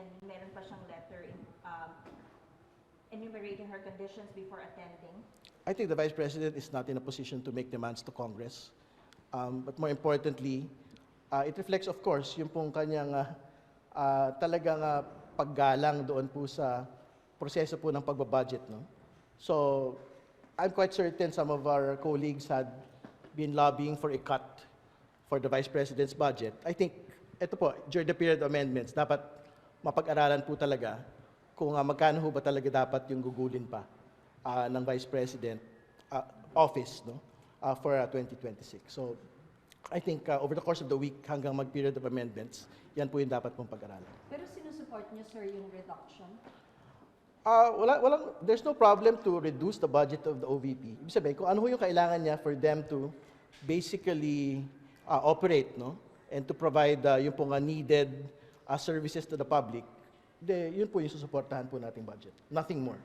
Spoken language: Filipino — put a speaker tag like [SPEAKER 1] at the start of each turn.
[SPEAKER 1] and meron pa siyang letter in, um, enumerating her conditions before attending.
[SPEAKER 2] I think the Vice President is not in a position to make demands to Congress. Um, but more importantly, uh, it reflects, of course, yung pong kanyang uh, uh, talagang uh, paggalang doon po sa proseso po ng pagbabudget. No? So, I'm quite certain some of our colleagues had been lobbying for a cut for the Vice President's budget. I think, ito po, during the period of amendments, dapat mapag-aralan po talaga kung uh, magkano ba talaga dapat yung gugulin pa uh, ng Vice President uh, office no uh, for uh, 2026. So I think uh, over the course of the week hanggang mag-period of amendments, yan po yung dapat pong pag-aralan.
[SPEAKER 3] Pero sinusupport niyo, sir, yung reduction?
[SPEAKER 2] Uh, wala, walang, there's no problem to reduce the budget of the OVP. Ibig sabihin, kung ano yung kailangan niya for them to basically uh, operate, no? And to provide uh, yung pong uh, needed uh, services to the public, de, yun po yung susuportahan po nating budget. Nothing more.